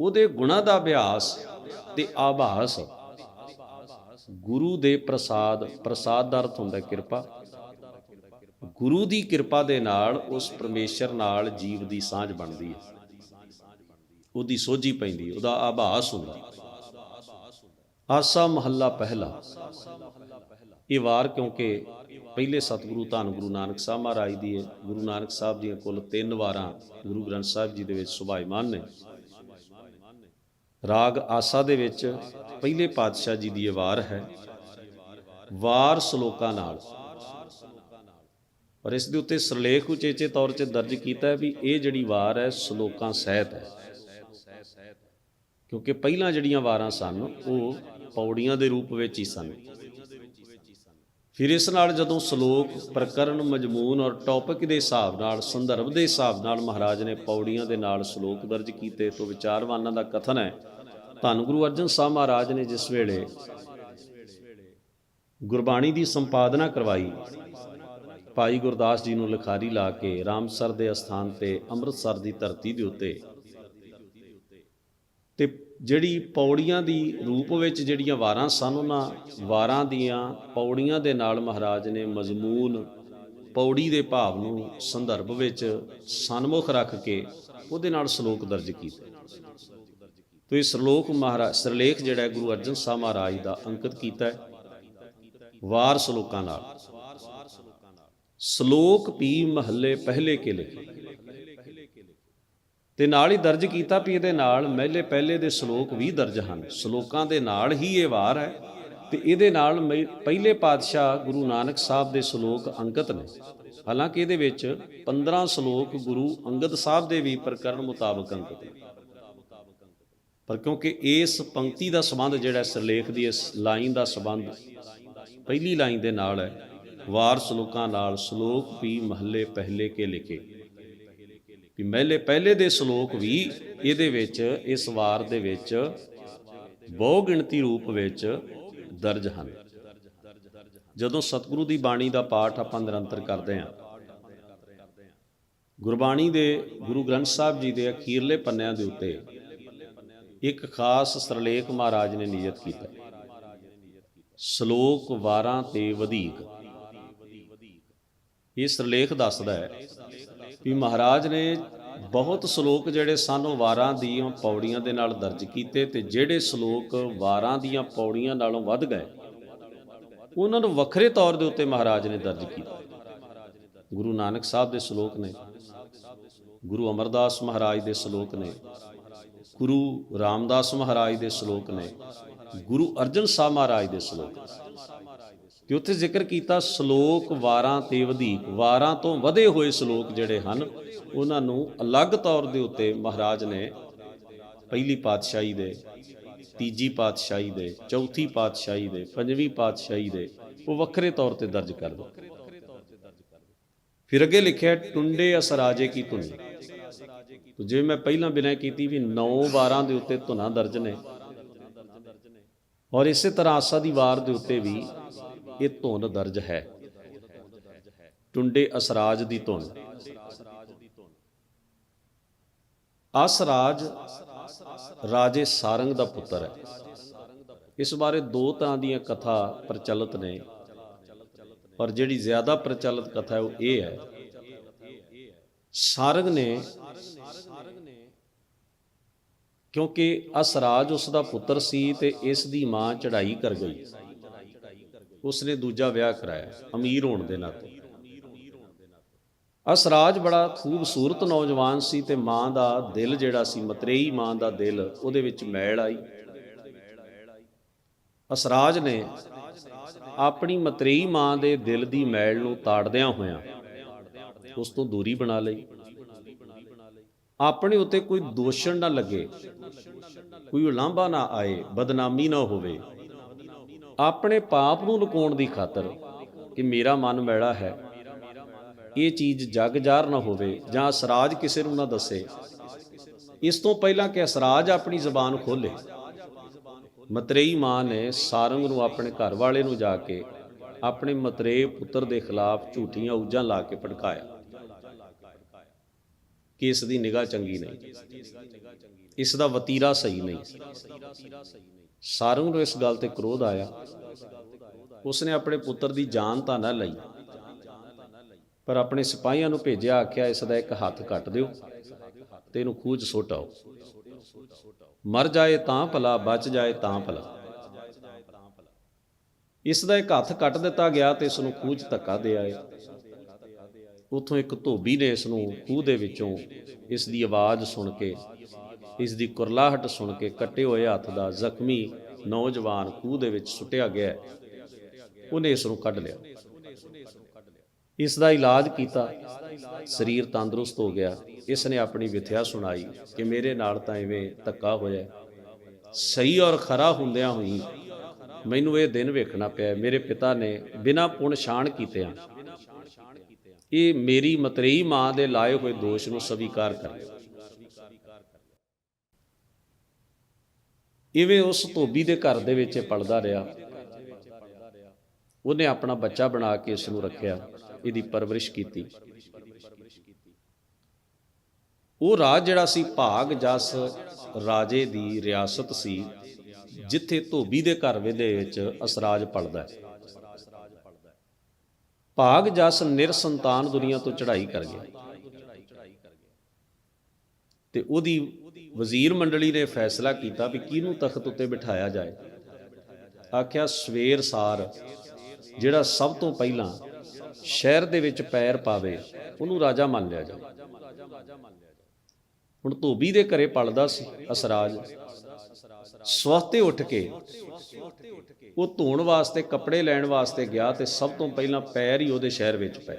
ਉਹਦੇ ਗੁਣਾ ਦਾ ਅਭਿਆਸ ਤੇ ਆਭਾਸ। ਗੁਰੂ ਦੇ ਪ੍ਰਸਾਦ ਪ੍ਰਸਾਦ ਦਾ ਅਰਥ ਹੁੰਦਾ ਕਿਰਪਾ। ਗੁਰੂ ਦੀ ਕਿਰਪਾ ਦੇ ਨਾਲ ਉਸ ਪਰਮੇਸ਼ਰ ਨਾਲ ਜੀਵ ਦੀ ਸਾਂਝ ਬਣਦੀ ਹੈ। ਉਹਦੀ ਸੋਝੀ ਪੈਂਦੀ ਹੈ, ਉਹਦਾ ਆਭਾਸ ਹੁੰਦਾ ਆਸਾ ਮਹੱਲਾ ਪਹਿਲਾ। ਇਹ ਵਾਰ ਕਿਉਂਕਿ ਪਹਿਲੇ ਸਤਿਗੁਰੂ ਧੰਨ ਗੁਰੂ ਨਾਨਕ ਸਾਹਿਬ ਮਹਾਰਾਜ ਦੀ ਹੈ ਗੁਰੂ ਨਾਨਕ ਸਾਹਿਬ ਦੀਆਂ ਕੁੱਲ ਤਿੰਨ ਵਾਰਾਂ ਗੁਰੂ ਗ੍ਰੰਥ ਸਾਹਿਬ ਜੀ ਦੇ ਵਿੱਚ ਸੁਭਾਈਮਾਨ ਨੇ। ਰਾਗ ਆਸਾ ਦੇ ਵਿੱਚ ਪਹਿਲੇ ਪਾਤਸ਼ਾਹ ਜੀ ਦੀ ਇਹ ਵਾਰ ਹੈ। ਵਾਰ ਸ਼ਲੋਕਾਂ ਨਾਲ। ਪਰ ਇਸ ਦੇ ਉੱਤੇ ਸਰਲੇਖ ਉਚੇਚੇ ਤੌਰ 'ਤੇ ਦਰਜ ਕੀਤਾ ਹੈ ਵੀ ਇਹ ਜਿਹੜੀ ਵਾਰ ਹੈ, ਸ਼ਲੋਕਾਂ ਸਹਿਤ ਹੈ। ਕਿਉਂਕਿ ਪਹਿਲਾਂ ਜਿਹੜੀਆਂ ਵਾਰਾਂ ਸਨ, ਉਹ ਪੌੜੀਆਂ ਦੇ ਰੂਪ ਵਿੱਚ ਹੀ ਸਨ। ਫਿਰ ਇਸ ਨਾਲ ਜਦੋਂ ਸ਼ਲੋਕ ਪ੍ਰਕਰਨ ਮਜਮੂਨ ਔਰ ਟੌਪਿਕ ਦੇ ਹਿਸਾਬ ਨਾਲ, ਸੰਦਰਭ ਦੇ ਹਿਸਾਬ ਨਾਲ ਮਹਾਰਾਜ ਨੇ ਪੌੜੀਆਂ ਦੇ ਨਾਲ ਸ਼ਲੋਕ ਦਰਜ ਕੀਤੇ, ਤੋਂ ਵਿਚਾਰਵਾਨਾਂ ਦਾ ਕਥਨ ਹੈ ਧੰਨ ਗੁਰੂ ਅਰਜਨ ਸਾਹਿਬ ਮਹਾਰਾਜ ਨੇ ਜਿਸ ਵੇਲੇ ਗੁਰਬਾਣੀ ਦੀ ਸੰਪਾਦਨਾ ਕਰਵਾਈ, ਭਾਈ ਗੁਰਦਾਸ ਜੀ ਨੂੰ ਲਿਖਾਰੀ ਲਾ ਕੇ ਰਾਮਸਰ ਦੇ ਅਸਥਾਨ ਤੇ ਅੰਮ੍ਰਿਤਸਰ ਦੀ ਧਰਤੀ ਦੇ ਉੱਤੇ ਤੇ ਜਿਹੜੀ ਪੌੜੀਆਂ ਦੀ ਰੂਪ ਵਿੱਚ ਜਿਹੜੀਆਂ ਵਾਰਾਂ ਸਨ, ਉਹਨਾਂ ਵਾਰਾਂ ਦੀਆਂ ਪੌੜੀਆਂ ਦੇ ਨਾਲ ਮਹਾਰਾਜ ਨੇ ਮਜ਼ਮੂਨ ਪੌੜੀ ਦੇ ਭਾਵ ਨੂੰ ਸੰਦਰਭ ਵਿੱਚ ਸਨਮੁਖ ਰੱਖ ਕੇ ਉਹਦੇ ਨਾਲ ਸ਼ਲੋਕ ਦਰਜ ਕੀਤੇ। ਤੋ ਇਹ ਸ਼ਲੋਕ ਮਹਾਰਾਜ, ਸਰਲੇਖ ਜਿਹੜਾ ਗੁਰੂ ਅਰਜਨ ਸਾਹਿਬ ਮਹਾਰਾਜ ਦਾ ਅੰਕਿਤ ਕੀਤਾ ਹੈ। ਵਾਰ ਸ਼ਲੋਕਾਂ ਨਾਲ। ਸ਼ਲੋਕ ਪੀ ਮਹੱਲੇ ਪਹਿਲੇ ਕੇ ਲਿਖੇ। ਤੇ ਨਾਲ ਹੀ ਦਰਜ ਕੀਤਾ ਵੀ ਇਹਦੇ ਨਾਲ ਮਹਿਲੇ ਪਹਿਲੇ ਦੇ ਸ਼ਲੋਕ ਵੀ ਦਰਜ ਹਨ। ਸ਼ਲੋਕਾਂ ਦੇ ਨਾਲ ਹੀ ਇਹ ਵਾਰ ਹੈ ਤੇ ਇਹਦੇ ਨਾਲ ਮਹਿ- ਪਹਿਲੇ ਪਾਤਸ਼ਾਹ ਗੁਰੂ ਨਾਨਕ ਸਾਹਿਬ ਦੇ ਸ਼ਲੋਕ ਅੰਕਿਤ ਨੇ। ਹਾਲਾਂਕਿ ਇਹਦੇ ਵਿੱਚ 15 ਸ਼ਲੋਕ ਗੁਰੂ ਅੰਗਦ ਸਾਹਿਬ ਦੇ ਵੀ ਪ੍ਰਕਰਨ ਮੁਤਾਬਕ ਅੰਕਿਤ ਨੇ। ਪਰ ਕਿਉਂਕਿ ਇਸ ਪੰਕਤੀ ਦਾ ਸੰਬੰਧ ਜਿਹੜਾ ਸਿਰਲੇਖ ਦੀ, ਇਸ ਲਾਈਨ ਦਾ ਸੰਬੰਧ ਪਹਿਲੀ ਲਾਈਨ ਦੇ ਨਾਲ ਹੈ। ਵਾਰ ਸ਼ਲੋਕਾਂ ਨਾਲ ਸ਼ਲੋਕ ਵੀ ਮਹੱਲੇ ਪਹਿਲੇ ਕੇ ਲਿਖੇ। ਵੀ ਮਹਿਲੇ ਪਹਿਲੇ ਦੇ ਸ਼ਲੋਕ ਵੀ ਇਹਦੇ ਵਿੱਚ, ਇਸ ਵਾਰ ਦੇ ਵਿੱਚ ਬਹੁ ਗਿਣਤੀ ਰੂਪ ਵਿੱਚ ਦਰਜ ਹਨ। ਜਦੋਂ ਸਤਿਗੁਰੂ ਦੀ ਬਾਣੀ ਦਾ ਪਾਠ ਆਪਾਂ ਨਿਰੰਤਰ ਕਰਦੇ ਹਾਂ, ਗੁਰਬਾਣੀ ਦੇ ਗੁਰੂ ਗ੍ਰੰਥ ਸਾਹਿਬ ਜੀ ਦੇ ਅਖੀਰਲੇ ਪੰਨਿਆਂ ਦੇ ਉੱਤੇ ਇੱਕ ਖਾਸ ਸਰਲੇਖ ਮਹਾਰਾਜ ਨੇ ਨਿਯਤ ਕੀਤਾ। ਸ਼ਲੋਕ ਵਾਰਾਂ ਤੇ ਵਧੀਕ। ਇਹ ਸਰਲੇਖ ਦੱਸਦਾ ਹੈ ਵੀ ਮਹਾਰਾਜ ਨੇ ਬਹੁਤ ਸ਼ਲੋਕ ਜਿਹੜੇ ਸਨ, ਉਹ ਵਾਰਾਂ ਦੀਆਂ ਪੌੜੀਆਂ ਦੇ ਨਾਲ ਦਰਜ ਕੀਤੇ ਤੇ ਜਿਹੜੇ ਸ਼ਲੋਕ ਵਾਰਾਂ ਦੀਆਂ ਪੌੜੀਆਂ ਨਾਲੋਂ ਵੱਧ ਗਏ, ਉਹਨਾਂ ਨੂੰ ਵੱਖਰੇ ਤੌਰ ਦੇ ਉੱਤੇ ਮਹਾਰਾਜ ਨੇ ਦਰਜ ਕੀਤਾ। ਗੁਰੂ ਨਾਨਕ ਸਾਹਿਬ ਦੇ ਸ਼ਲੋਕ ਨੇ, ਗੁਰੂ ਅਮਰਦਾਸ ਮਹਾਰਾਜ ਦੇ ਸ਼ਲੋਕ ਨੇ ਗੁਰੂ ਰਾਮਦਾਸ ਮਹਾਰਾਜ ਦੇ ਸ਼ਲੋਕ ਨੇ, ਗੁਰੂ ਅਰਜਨ ਸਾਹਿਬ ਮਹਾਰਾਜ ਦੇ ਸ਼ਲੋਕ। ਤੇ ਉੱਥੇ ਜ਼ਿਕਰ ਕੀਤਾ, ਸ਼ਲੋਕ ਵਾਰਾਂ ਤੇ ਵਧੀਕ, ਵਾਰਾਂ ਤੋਂ ਵਧੇ ਹੋਏ ਸ਼ਲੋਕ ਜਿਹੜੇ ਹਨ, ਉਹਨਾਂ ਨੂੰ ਅਲੱਗ ਤੌਰ ਦੇ ਉੱਤੇ ਮਹਾਰਾਜ ਨੇ ਪਹਿਲੀ ਪਾਤਸ਼ਾਹੀ ਦੇ, ਤੀਜੀ ਪਾਤਸ਼ਾਹੀ ਦੇ, ਚੌਥੀ ਪਾਤਸ਼ਾਹੀ ਦੇ, ਪੰਜਵੀਂ ਪਾਤਸ਼ਾਹੀ ਦੇ, ਉਹ ਵੱਖਰੇ ਤੌਰ ਤੇ ਦਰਜ ਕਰ ਦਿੱਤੇ। ਫਿਰ ਅੱਗੇ ਲਿਖਿਆ, ਟੁੰਡੇ ਅਸਰਾਜੇ ਕੀ ਧੁਨੀ ਤੋ ਜਿਵੇਂ ਮੈਂ ਪਹਿਲਾਂ ਬਿਨਾਂ ਕੀਤੀ ਵੀ 9 ਵਾਰਾਂ ਦੇ ਉੱਤੇ ਧੁਨਾਂ ਦਰਜ ਨੇ। ਔਰ ਇਸੇ ਤਰ੍ਹਾਂ ਆਸਾ ਦੀ ਵਾਰ ਦੇ ਉੱਤੇ ਵੀ ਇਹ ਧੁਨ ਦਰਜ ਹੈ। ਟੁੰਡੇ ਅਸਰਾਜ ਦੀ ਧੁਨ। ਅਸਰਾਜ ਰਾਜੇ ਸਾਰੰਗ ਦਾ ਪੁੱਤਰ ਹੈ। ਇਸ ਬਾਰੇ ਦੋ ਤਰ੍ਹਾਂ ਦੀਆਂ ਕਥਾ ਪ੍ਰਚਲਿਤ ਨੇ। ਪਰ ਜਿਹੜੀ ਜ਼ਿਆਦਾ ਪ੍ਰਚਲਿਤ ਕਥਾ ਹੈ ਉਹ ਇਹ ਹੈ। ਸਾਰੰਗ ਨੇ ਕਿਉਂਕਿ ਅਸਰਾਜ ਉਸ ਦਾ ਪੁੱਤਰ ਸੀ ਤੇ ਇਸ ਦੀ ਮਾਂ ਚੜਾਈ ਕਰ ਗਈ। ਉਸਨੇ ਦੂਜਾ ਵਿਆਹ ਕਰਾਇਆ, ਅਮੀਰ ਹੋਣ ਦੇ ਨਾਤੇ। ਅਸਰਾਜ ਬੜਾ ਖੂਬਸੂਰਤ ਨੌਜਵਾਨ ਸੀ ਤੇ ਮਾਂ ਦਾ ਦਿਲ ਜਿਹੜਾ ਸੀ, ਮਤਰੇਈ ਮਾਂ ਦਾ ਦਿਲ, ਉਹਦੇ ਵਿੱਚ ਮੈਲ ਆਈ। ਅਸਰਾਜ ਨੇ ਆਪਣੀ ਮਤਰੇਈ ਮਾਂ ਦੇ ਦਿਲ ਦੀ ਮੈਲ ਨੂੰ ਤਾੜਦਿਆਂ ਹੋਇਆਂ ਉਸ ਤੋਂ ਦੂਰੀ ਬਣਾ ਲਈ। ਆਪਣੇ ਉੱਤੇ ਕੋਈ ਦੋਸ਼ਣ ਨਾ ਲੱਗੇ, ਕੋਈ ਉਲਾਂਭਾ ਨਾ ਆਏ, ਬਦਨਾਮੀ ਨਾ ਹੋਵੇ। ਆਪਣੇ ਪਾਪ ਨੂੰ ਲੁਕਾਉਣ ਦੀ ਖਾਤਰ ਕਿ ਮੇਰਾ ਮਨ ਮੈਲਾ ਹੈ, ਇਹ ਚੀਜ਼ ਜਗ ਜਾਰ ਨਾ ਹੋਵੇ ਜਾਂ ਅਸਰਾਜ ਕਿਸੇ ਨੂੰ ਨਾ ਦੱਸੇ। ਇਸ ਤੋਂ ਪਹਿਲਾਂ ਕਿ ਅਸਰਾਜ ਆਪਣੀ ਜ਼ਬਾਨ ਖੋਲੇ। ਮਤਰੇਈ ਮਾਂ ਨੇ ਸਾਰੰਗ ਨੂੰ ਆਪਣੇ ਘਰ ਵਾਲੇ ਨੂੰ ਜਾ ਕੇ ਆਪਣੇ ਮਤਰੇ ਪੁੱਤਰ ਦੇ ਖਿਲਾਫ ਝੂਠੀਆਂ ਉਜਾਂ ਲਾ ਕੇ ਭੜਕਾਇਆ। ਕਿ ਇਸ ਦੀ ਨਿਗਾਹ ਚੰਗੀ ਨਹੀਂ। ਇਸ ਦਾ ਵਤੀਰਾ ਸਹੀ ਨਹੀਂ। ਸਾਰੰਗ ਨੂੰ ਇਸ ਗੱਲ ਤੇ ਕ੍ਰੋਧ ਆਇਆ। ਉਸਨੇ ਆਪਣੇ ਪੁੱਤਰ ਦੀ ਜਾਨ ਤਾਂ ਨਾ ਲਈ, ਪਰ ਆਪਣੇ ਸਿਪਾਹੀਆਂ ਨੂੰ ਭੇਜਿਆ, ਆਖਿਆ, ਇਸ ਦਾ ਇੱਕ ਹੱਥ ਕੱਟ ਦਿਓ ਤੇ ਇਹਨੂੰ ਖੂਹ 'ਚ ਸੁੱਟ ਆਓ। ਮਰ ਜਾਏ ਤਾਂ ਭਲਾ, ਬਚ ਜਾਏ ਤਾਂ ਭਲਾ। ਇਸ ਦਾ ਇੱਕ ਹੱਥ ਕੱਟ ਦਿੱਤਾ ਗਿਆ ਤੇ ਇਸ ਨੂੰ ਖੂਹ ਧੱਕਾ ਦੇ ਆਏ। ਉਥੋਂ ਇੱਕ ਧੋਬੀ ਨੇ ਇਸ ਨੂੰ ਖੂਹ ਦੇ ਵਿੱਚੋਂ ਇਸ ਦੀ ਆਵਾਜ਼ ਸੁਣ ਕੇ, ਇਸ ਦੀ ਕੁਰਲਾਹਟ ਸੁਣ ਕੇ ਕੱਟੇ ਹੋਏ ਹੱਥ ਦਾ ਜ਼ਖਮੀ ਨੌਜਵਾਨ ਖੂਹ ਦੇ ਵਿੱਚ ਸੁੱਟਿਆ ਗਿਆ ਉਹਨੇ ਇਸ ਨੂੰ ਕੱਢ ਲਿਆ। ਇਸ ਦਾ ਇਲਾਜ ਕੀਤਾ। ਸਰੀਰ ਤੰਦਰੁਸਤ ਹੋ ਗਿਆ। ਇਸ ਨੇ ਆਪਣੀ ਵਿਥਿਆ ਸੁਣਾਈ ਕਿ ਮੇਰੇ ਨਾਲ ਤਾਂ ਐਵੇਂ ਧੱਕਾ ਹੋਇਆ। ਸਹੀ ਔਰ ਖਰਾ ਹੁੰਦਿਆਂ ਹੋਈ ਮੈਨੂੰ ਇਹ ਦਿਨ ਵੇਖਣਾ ਪਿਆ। ਮੇਰੇ ਪਿਤਾ ਨੇ ਬਿਨਾਂ ਪੁਣ ਛਾਣ ਕੀਤਿਆਂ ਇਹ ਮੇਰੀ ਮਤਰੇਈ ਮਾਂ ਦੇ ਲਾਏ ਹੋਏ ਦੋਸ਼ ਨੂੰ ਸਵੀਕਾਰ ਕਰ ਇਵੇਂ ਉਸ ਧੋਬੀ ਦੇ ਘਰ ਦੇ ਵਿੱਚ ਪਲਦਾ ਰਿਹਾ। ਉਹਨੇ ਆਪਣਾ ਬੱਚਾ ਬਣਾ ਕੇ ਇਸ ਨੂੰ ਰੱਖਿਆ, ਇਹਦੀ ਪਰਵਰਿਸ਼ ਕੀਤੀ। ਉਹ ਰਾਜ ਜਿਹੜਾ ਸੀ, ਭਾਗ ਜਸ ਰਾਜੇ ਦੀ ਰਿਆਸਤ ਸੀ, ਜਿੱਥੇ ਧੋਬੀ ਦੇ ਘਰ ਦੇ ਵਿੱਚ ਅਸਰਾਜ ਪਲਦਾ ਹੈ। ਭਾਗ ਜਸ ਨਿਰਸੰਤਾਨ ਦੁਨੀਆ ਤੋਂ ਚੜ੍ਹਾਈ ਕਰ ਗਿਆ। ਤੇ ਉਹਦੀ ਵਜ਼ੀਰ ਮੰਡਲੀ ਨੇ ਫੈਸਲਾ ਕੀਤਾ ਵੀ ਕਿਹਨੂੰ ਤਖਤ ਉੱਤੇ ਬਿਠਾਇਆ ਜਾਏ। ਆਖਿਆ, ਸਵੇਰ ਸਾਰ, ਜਿਹੜਾ ਸਭ ਤੋਂ ਪਹਿਲਾਂ ਸ਼ਹਿਰ ਦੇ ਵਿੱਚ ਪੈਰ ਪਾਵੇ, ਉਹਨੂੰ ਰਾਜਾ ਮੰਨ ਲਿਆ ਜਾਵੇ। ਹੁਣ ਧੋਬੀ ਦੇ ਘਰੇ ਪਲਦਾ ਸੀ ਅਸਰਾਜ। ਸਵਖਤੇ ਉੱਠ ਕੇ ਉਹ ਧੋਣ ਵਾਸਤੇ, ਕੱਪੜੇ ਲੈਣ ਵਾਸਤੇ ਗਿਆ ਤੇ ਸਭ ਤੋਂ ਪਹਿਲਾਂ ਪੈਰ ਹੀ ਉਹਦੇ ਸ਼ਹਿਰ ਵਿੱਚ ਪਏ।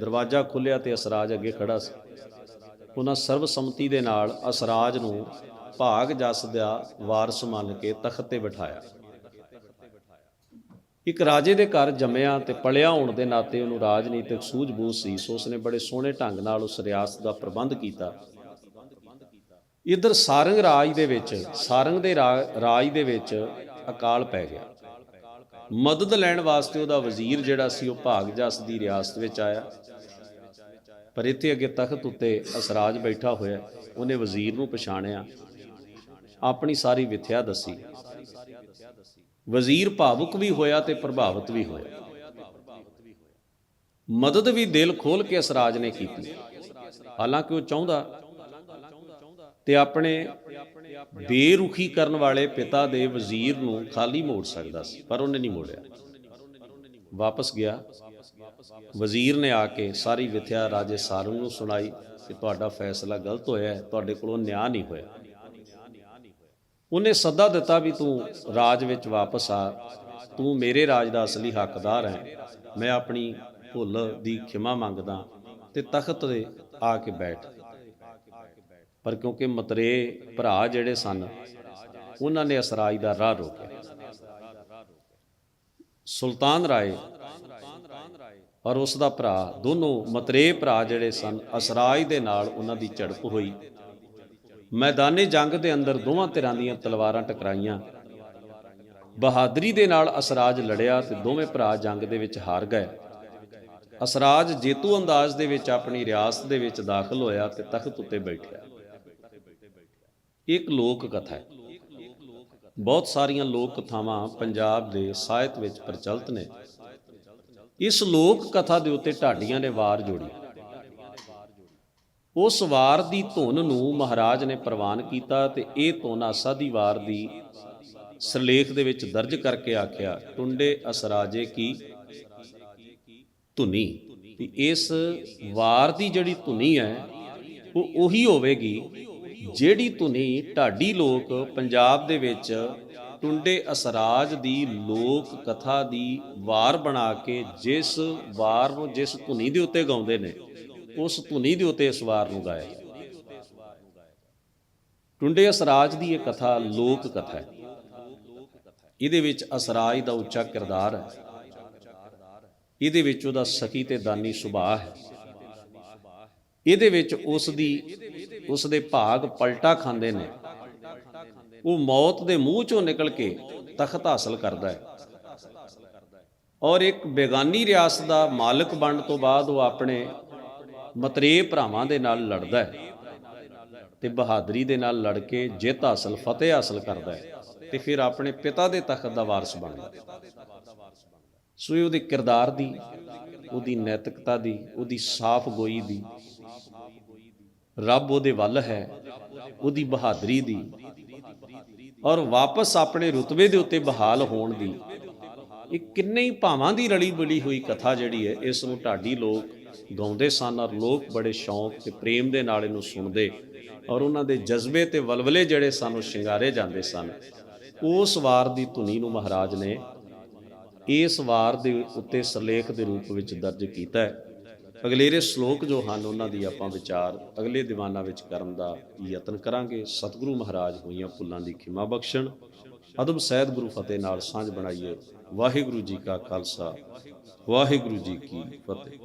ਦਰਵਾਜ਼ਾ ਖੁੱਲਿਆ ਤੇ ਅਸਰਾਜ ਅੱਗੇ ਖੜਾ ਸੀ। ਉਹਨਾਂ ਸਰਬਸੰਮਤੀ ਦੇ ਨਾਲ ਅਸਰਾਜ ਨੂੰ ਭਾਗ ਜਸ ਦਾ ਵਾਰਸ ਮੰਨ ਕੇ ਤਖਤ ਤੇ ਬਿਠਾਇਆ। ਇੱਕ ਰਾਜੇ ਦੇ ਘਰ ਜੰਮਿਆ ਤੇ ਪਲਿਆ ਹੋਣ ਦੇ ਨਾਤੇ ਉਹਨੂੰ ਰਾਜਨੀਤਿਕ ਸੂਝ-ਬੂਝ ਸੀ। ਸੋ ਉਸਨੇ ਬੜੇ ਸੋਹਣੇ ਢੰਗ ਨਾਲ ਉਸ ਰਿਆਸਤ ਦਾ ਪ੍ਰਬੰਧ ਕੀਤਾ। ਇਧਰ ਸਾਰੰਗ ਰਾਜ ਦੇ ਵਿੱਚ, ਸਾਰੰਗ ਦੇ ਰਾ- ਰਾਜ ਦੇ ਵਿੱਚ ਅਕਾਲ ਪੈ ਗਿਆ। ਮਦਦ ਲੈਣ ਵਾਸਤੇ ਉਹਦਾ ਵਜ਼ੀਰ ਜਿਹੜਾ ਸੀ, ਉਹ ਭਾਗ ਜਸ ਦੀ ਰਿਆਸਤ ਵਿੱਚ ਆਇਆ। ਪਰ ਇੱਥੇ ਅੱਗੇ ਤਖਤ ਉੱਤੇ ਅਸਰਾਜ ਬੈਠਾ ਹੋਇਆ, ਉਹਨੇ ਵਜ਼ੀਰ ਨੂੰ ਪਛਾਣਿਆ। ਆਪਣੀ ਸਾਰੀ ਵਿਥਿਆ ਦੱਸੀ। ਵਜ਼ੀਰ ਭਾਵੁਕ ਵੀ ਹੋਇਆ ਤੇ ਪ੍ਰਭਾਵਿਤ ਵੀ ਹੋਇਆ। ਮਦਦ ਵੀ ਦਿਲ ਖੋਲ ਕੇ ਅਸਰਾਜ ਨੇ ਕੀਤੀ। ਹਾਲਾਂਕਿ ਉਹ ਚਾਹੁੰਦਾ ਤੇ ਆਪਣੇ ਬੇਰੁਖੀ ਕਰਨ ਵਾਲੇ ਪਿਤਾ ਦੇ ਵਜ਼ੀਰ ਨੂੰ ਖਾਲੀ ਮੋੜ ਸਕਦਾ ਸੀ, ਪਰ ਉਹਨੇ ਨਹੀਂ ਮੋੜਿਆ। ਵਾਪਸ ਗਿਆ। ਵਜ਼ੀਰ ਨੇ ਆ ਕੇ ਸਾਰੀ ਵਿਥਿਆ ਰਾਜੇ ਸਾਰੂ ਨੂੰ ਸੁਣਾਈ ਕਿ ਤੁਹਾਡਾ ਫੈਸਲਾ ਗਲਤ ਹੋਇਆ ਹੈ, ਤੁਹਾਡੇ ਕੋਲੋਂ ਨਿਆਂ ਨਹੀਂ ਹੋਇਆ। ਉਹਨੇ ਸੱਦਾ ਦਿੱਤਾ ਵੀ ਤੂੰ ਰਾਜ ਵਿੱਚ ਵਾਪਸ ਆ, ਤੂੰ ਮੇਰੇ ਰਾਜ ਦਾ ਅਸਲੀ ਹੱਕਦਾਰ ਹੈ, ਮੈਂ ਆਪਣੀ ਭੁੱਲ ਦੀ ਖਿਮਾ ਮੰਗਦਾ ਤੇ ਤਖਤ ਤੇ ਆ ਕੇ ਬੈਠ। ਪਰ ਕਿਉਂਕਿ ਮਤਰੇ ਭਰਾ ਜਿਹੜੇ ਸਨ, ਉਹਨਾਂ ਨੇ ਅਸਰਾਜ ਦਾ ਰਾਹ ਰੋਕਿਆ। ਸੁਲਤਾਨ ਰਾਏ ਔਰ ਉਸ ਦਾ ਭਰਾ, ਦੋਨੋਂ ਮਤਰੇ ਭਰਾ ਜਿਹੜੇ ਸਨ, ਅਸਰਾਜ ਦੇ ਨਾਲ ਉਹਨਾਂ ਦੀ ਝੜਪ ਹੋਈ। ਮੈਦਾਨੇ ਜੰਗ ਦੇ ਅੰਦਰ ਦੋਵਾਂ ਧਿਰਾਂ ਦੀਆਂ ਤਲਵਾਰਾਂ ਟਕਰਾਈਆਂ। ਬਹਾਦਰੀ ਦੇ ਨਾਲ ਅਸਰਾਜ ਲੜਿਆ ਤੇ ਦੋਵੇਂ ਭਰਾ ਜੰਗ ਦੇ ਵਿੱਚ ਹਾਰ ਗਏ। ਅਸਰਾਜ ਜੇਤੂ ਅੰਦਾਜ਼ ਦੇ ਵਿੱਚ ਆਪਣੀ ਰਿਆਸਤ ਦੇ ਵਿੱਚ ਦਾਖਲ ਹੋਇਆ ਤੇ ਤਖਤ ਉੱਤੇ ਬੈਠਿਆ। ਇੱਕ ਲੋਕ ਕਥਾ ਹੈ। ਬਹੁਤ ਸਾਰੀਆਂ ਲੋਕ ਕਥਾਵਾਂ ਪੰਜਾਬ ਦੇ ਸਾਹਿਤ ਵਿੱਚ ਪ੍ਰਚਲਿਤ ਨੇ। ਇਸ ਲੋਕ ਕਥਾ ਦੇ ਉੱਤੇ ਢਾਡੀਆਂ ਨੇ ਵਾਰ ਜੋੜੀ ਉਸ ਵਾਰ ਦੀ ਧੁਨ ਨੂੰ ਮਹਾਰਾਜ ਨੇ ਪ੍ਰਵਾਨ ਕੀਤਾ ਤੇ ਇਹ ਧੁਨ ਆਸਾ ਦੀ ਵਾਰ ਦੀ ਸਰਲੇਖ ਦੇ ਵਿੱਚ ਦਰਜ ਕਰਕੇ ਆਖਿਆ, ਟੁੰਡੇ ਅਸਰਾਜੇ ਕੀ ਧੁਨੀ? ਇਸ ਵਾਰ ਦੀ ਜਿਹੜੀ ਧੁਨੀ ਹੈ, ਉਹ ਉਹੀ ਹੋਵੇਗੀ ਜਿਹੜੀ ਧੁਨੀ ਢਾਡੀ ਲੋਕ ਪੰਜਾਬ ਦੇ ਵਿੱਚ ਟੁੰਡੇ ਅਸਰਾਜ ਦੀ ਲੋਕ ਕਥਾ ਦੀ ਵਾਰ ਬਣਾ ਕੇ ਜਿਸ ਵਾਰ ਨੂੰ ਜਿਸ ਧੁਨੀ ਦੇ ਉੱਤੇ ਗਾਉਂਦੇ ਨੇ, ਉਸ ਧੁਨੀ ਦੇ ਉੱਤੇ ਇਸ ਵਾਰ ਨੂੰ ਗਾਇਆ ਟੁੰਡੇ ਅਸਰਾਜ ਦੀ ਇਹ ਕਥਾ ਲੋਕ ਕਥਾ ਹੈ। ਇਹਦੇ ਵਿੱਚ ਅਸਰਾਜ ਦਾ ਉੱਚਾ ਕਿਰਦਾਰ ਹੈ। ਇਹਦੇ ਵਿੱਚ ਉਹਦਾ ਸਖੀ ਤੇ ਦਾਨੀ ਸੁਭਾਅ ਹੈ। ਇਹਦੇ ਵਿੱਚ ਉਸ ਦੀ ਉਸ ਦੇ ਭਾਗ ਪਲਟਾ ਖਾਂਦੇ ਨੇ। ਉਹ ਮੌਤ ਦੇ ਮੂੰਹ ਚੋਂ ਨਿਕਲ ਕੇ ਤਖਤ ਹਾਸਲ ਕਰਦਾ ਹੈ। ਔਰ ਇੱਕ ਬੇਗਾਨੀ ਰਿਆਸਤ ਦਾ ਮਾਲਕ ਬਣਨ ਤੋਂ ਬਾਅਦ ਉਹ ਆਪਣੇ ਮਤਰੇ ਭਰਾਵਾਂ ਦੇ ਨਾਲ ਲੜਦਾ ਹੈ ਤੇ ਬਹਾਦਰੀ ਦੇ ਨਾਲ ਲੜ ਕੇ ਜਿੱਤ ਹਾਸਲ, ਫਤਿਹ ਹਾਸਲ ਕਰਦਾ ਹੈ ਤੇ ਫਿਰ ਆਪਣੇ ਪਿਤਾ ਦੇ ਤਖਤ ਦਾ ਵਾਰਸ ਬਣਦਾ ਹੈ ਸੋ ਇਹ ਉਹਦੇ ਕਿਰਦਾਰ ਦੀ, ਉਹਦੀ ਨੈਤਿਕਤਾ ਦੀ, ਉਹਦੀ ਸਾਫ਼ ਗੋਈ ਦੀ ਰੱਬ ਉਹਦੇ ਵੱਲ ਹੈ, ਉਹਦੀ ਬਹਾਦਰੀ ਦੀ। ਔਰ ਵਾਪਸ ਆਪਣੇ ਰੁਤਬੇ ਦੇ ਉੱਤੇ ਬਹਾਲ ਹੋਣ ਦੀ। ਇਹ ਕਿੰਨੇ ਹੀ ਭਾਵਾਂ ਦੀ ਰਲੀ ਬਲੀ ਹੋਈ ਕਥਾ ਜਿਹੜੀ ਹੈ, ਇਸ ਨੂੰ ਢਾਡੀ ਲੋਕ ਗਾਉਂਦੇ ਸਨ ਔਰ ਲੋਕ ਬੜੇ ਸ਼ੌਂਕ ਤੇ ਪ੍ਰੇਮ ਦੇ ਨਾਲ ਇਹਨੂੰ ਸੁਣਦੇ ਔਰ ਉਹਨਾਂ ਦੇ ਜਜ਼ਬੇ ਤੇ ਵਲਵਲੇ ਜਿਹੜੇ ਸਾਨੂੰ ਸ਼ਿੰਗਾਰੇ ਜਾਂਦੇ ਸਨ। ਉਸ ਵਾਰ ਦੀ ਧੁਨੀ ਨੂੰ ਮਹਾਰਾਜ ਨੇ ਇਸ ਵਾਰ ਦੇ ਉੱਤੇ ਸਰਲੇਖ ਦੇ ਰੂਪ ਵਿੱਚ ਦਰਜ ਕੀਤਾ ਹੈ। ਅਗਲੇਰੇ ਸ਼ਲੋਕ ਜੋ ਹਨ, ਉਹਨਾਂ ਦੀ ਆਪਾਂ ਵਿਚਾਰ ਅਗਲੇ ਦੀਵਾਨਾਂ ਵਿੱਚ ਕਰਨ ਦਾ ਯਤਨ ਕਰਾਂਗੇ। ਸਤਿਗੁਰੂ ਮਹਾਰਾਜ ਹੋਈਆਂ ਭੁੱਲਾਂ ਦੀ ਖਿਮਾ ਬਖਸ਼ਣ। ਅਦਬ ਸਹਿਤ ਗੁਰੂ ਫਤਿਹ ਨਾਲ ਸਾਂਝ ਬਣਾਈਏ। ਵਾਹਿਗੁਰੂ ਜੀ ਕਾ ਖਾਲਸਾ। ਵਾਹਿਗੁਰੂ ਜੀ ਕੀ ਫਤਿਹ।